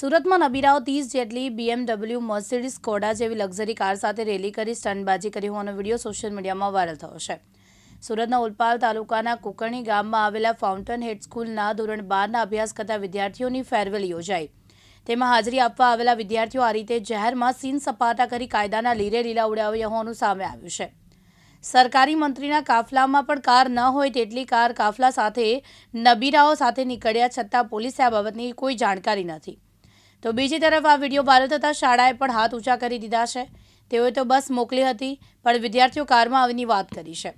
સુરતમાં નબીરાઓ ત્રીસ જેટલી બીએમડબલ્યુ મર્સિડીઝ કોડા જેવી લક્ઝરી કાર સાથે રેલી કરી સ્ટન્ટબાજી કરી હોવાનો વીડિયો સોશિયલ મીડિયામાં વાયરલ થયો છે. સુરતના ઉલપાલ તાલુકાના કુકરણી ગામમાં આવેલા ફાઉન્ટન હેડ સ્કૂલના ધોરણ બારના અભ્યાસ કરતા વિદ્યાર્થીઓની ફેરવેલ યોજાઈ. તેમાં હાજરી આપવા આવેલા વિદ્યાર્થીઓ આ રીતે જાહેરમાં સીન સપાટા કરી કાયદાના લીરે લીલા ઉડાવ્યા હોવાનું સામે આવ્યું છે. સરકારી મંત્રીના કાફલામાં પણ કાર ન હોય તેટલી કાર કાફલા સાથે નબીરાઓ સાથે નીકળ્યા છતાં પોલીસે આ બાબતની કોઈ જાણકારી નથી. તો બીજી તરફ આ વીડિયો વાયરલ થતાં શાળાએ પણ હાથ ઊંચા કરી દીધા છે. તેઓએ તો બસ મોકલી હતી, પણ વિદ્યાર્થીઓ કારમાં આવીની વાત કરી છે.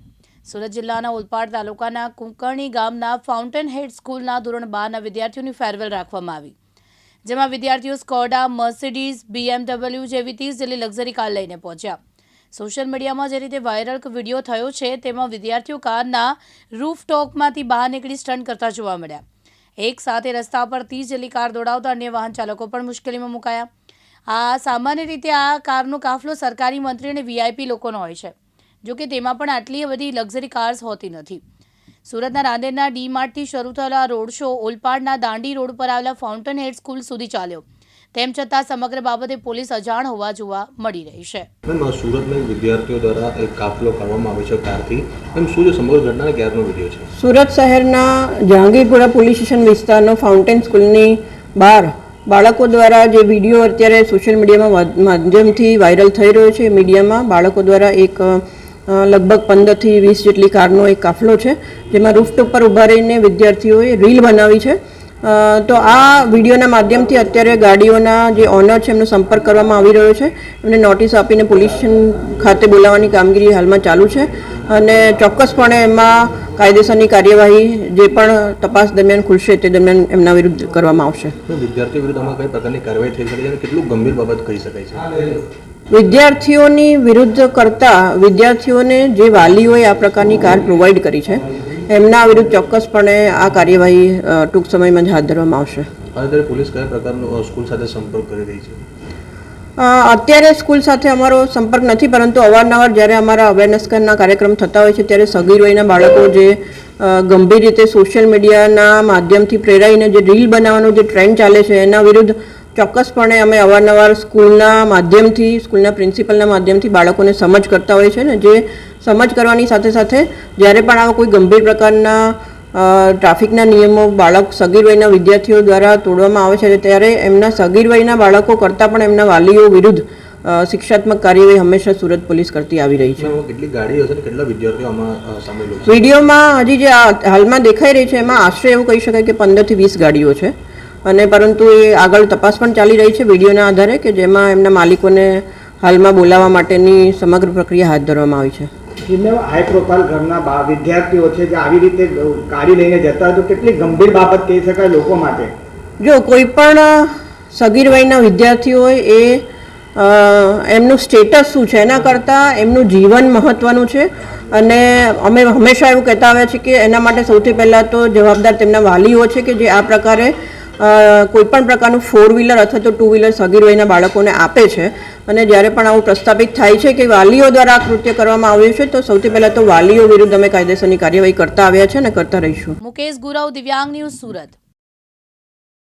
સુરત જિલ્લાના ઉલપાડ તાલુકાના કુંકરણી ગામના ફાઉન્ટેન હેડ સ્કૂલના ધોરણ બારના વિદ્યાર્થીઓની ફેરવેલ રાખવામાં આવી. જેમાં વિદ્યાર્થીઓ સ્કોડા, મર્સિડીઝ, બીએમડબલ્યુ જેવી ત્રીસ જેટલી લક્ઝરી કાર લઈને પહોંચ્યા. સોશિયલ મીડિયામાં જે રીતે વાયરલ વીડિયો થયો છે, તેમાં વિદ્યાર્થીઓ કારના રૂફટોપમાંથી બહાર નીકળી સ્ટન્ટ કરતા જોવા મળ્યા. એક સાથે રસ્તા પર ત્રીસ જેટલી કાર દોડાવતા અન્ય વાહન ચાલકો પણ મુશ્કેલીમાં મુકાયા. આ સામાન્ય રીતે આ કારનો કાફલો સરકારી મંત્રી અને વીઆઈપી લોકોનો હોય છે જોકે તેમાં પણ આટલી બધી લક્ઝરી કાર્સ હોતી નથી. સુરતના રાંદેરના ડી માર્ટથી શરૂ થયેલો આ રોડ શો, ઓલપાડના દાંડી રોડ પર આવેલા ફાઉન્ટન હેડ સ્કૂલ સુધી ચાલ્યો. તેમ છતાં સમગ્ર બાબતે પોલીસ અજાણ હોવા જોવા મળી રહી છે. વિદ્યાર્થીઓ દ્વારા એક કાફલો કરવામાં આવ્યો છે કારથી એમ શું છે સમગ્ર ઘટના ક્યારનો વીડિયો છે? સુરત શહેરના જહાંગીરપુરા પોલીસ સ્ટેશન વિસ્તારનો ફાઉન્ટેન સ્કૂલની બહાર બાળકો દ્વારા જે વીડિયો અત્યારે સોશિયલ મીડિયામાં માધ્યમથી વાયરલ થઈ રહ્યો છે મીડિયામાં બાળકો દ્વારા એક લગભગ પંદરથી વીસ જેટલી કારનો એક કાફલો છે જેમાં રૂફટોપ પર ઊભા રહીને વિદ્યાર્થીઓએ રીલ બનાવી છે. તો આ વિડીયોના માધ્યમથી અત્યારે ગાડીઓના જે ઓનર છે એમનો સંપર્ક કરવામાં આવી રહ્યો છે. એમને નોટિસ આપીને પોલીસ ખાતે બોલાવવાની કામગીરી હાલમાં ચાલુ છે અને ચોક્કસપણે એમાં કાયદેસરની કાર્યવાહી જે પણ તપાસ દરમિયાન ખુલશે તે દરમિયાન એમના વિરુદ્ધ કરવામાં આવશે. તો વિદ્યાર્થીઓ વિરુદ્ધ આમાં કઈ પ્રકારની કાર્યવાહી થઈ શકે છે કેટલું ગંભીર બાબત કહી શકાય છે? વિદ્યાર્થીઓની વિરુદ્ધ કરતા વિદ્યાર્થીઓને જે વાલીઓએ આ પ્રકારની કાર પ્રોવાઈડ કરી છે એમના વિરુદ્ધ ચોક્કસપણે આ કાર્યવાહી ટૂંક સમયમાં જ હાથ ધરવામાં આવશે. અત્યારે પોલીસ કયા પ્રકારનો સ્કૂલ સાથે સંપર્ક કરી રહી છે? અત્યારે સ્કૂલ સાથે અમારો સંપર્ક નથી પરંતુ અવારનવાર જ્યારે અમારા અવેરનેસ ના કાર્યક્રમ થતા હોય છે ત્યારે સગીર વયના બાળકો જે ગંભીર રીતે સોશિયલ મીડિયાના માધ્યમથી પ્રેરાઈને જે રીલ બનાવવાનો જે ટ્રેન્ડ ચાલે છે એના વિરુદ્ધ ચોક્કસપણે અમે અવારનવાર સ્કૂલના માધ્યમથી સ્કૂલના પ્રિન્સિપલના માધ્યમથી બાળકોને સમજ કરતા હોય છે ને જે સમજ કરવાની સાથે સાથે જ્યારે પણ આવા કોઈ ગંભીર પ્રકારના ટ્રાફિકના નિયમો બાળક સગીર વયના વિદ્યાર્થીઓ દ્વારા તોડવામાં આવે છે ત્યારે એમના સગીર વયના બાળકો કરતાં પણ એમના વાલીઓ વિરુદ્ધ શિક્ષાત્મક કાર્યવાહી હંમેશા સુરત પોલીસ કરતી આવી રહી છે. કેટલી ગાડીઓ છે કેટલા વિદ્યાર્થીઓ આમાં સામેલ વિડીયોમાં હજી જે હાલમાં દેખાઈ રહી છે એમાં આશરે એવું કહી શકાય કે પંદરથી વીસ ગાડીઓ છે. અને પરંતુ એ આગળ તપાસ પણ ચાલી રહી છે વિડીયોના આધારે કે જેમાં એમના માલિકોને હાલમાં બોલાવવા માટેની સમગ્ર પ્રક્રિયા હાથ ધરવામાં આવી છે. જેમને હાઈ પ્રોફાઇલ ઘરના વિદ્યાર્થીઓ છે જે આવી રીતે ગાડી લઈને જતા હોય તો કેટલી ગંભીર બાબત કહી શકાય લોકો માટે? જો કોઈ પણ સગીર વયના વિદ્યાર્થીઓ હોય એ એમનું સ્ટેટસ શું છે એના કરતાં એમનું જીવન મહત્ત્વનું છે. અને અમે હંમેશા એવું કહેતા આવ્યા છીએ કે એના માટે સૌથી પહેલાં તો જવાબદાર તેમના વાલીઓ છે કે જે આ પ્રકારે અ, કોઈ પણ પ્રકારનું ફોર વ્હીલર અથવા તો ટુ વ્હીલર સગીર વયના બાળકોને આપે છે. અને જ્યારે પણ આવું પ્રસ્થાપિત થાય છે કે વાલીઓ દ્વારા આ કૃત્ય કરવામાં આવ્યું છે તો સૌથી પહેલાં તો વાલીઓ વિરુદ્ધ અમે કાયદેસરની કાર્યવાહી કરતા આવ્યા છે અને કરતા રહીશું. મુકેશ ગુરવ દિવ્યાંગ ન્યૂઝ સુરત.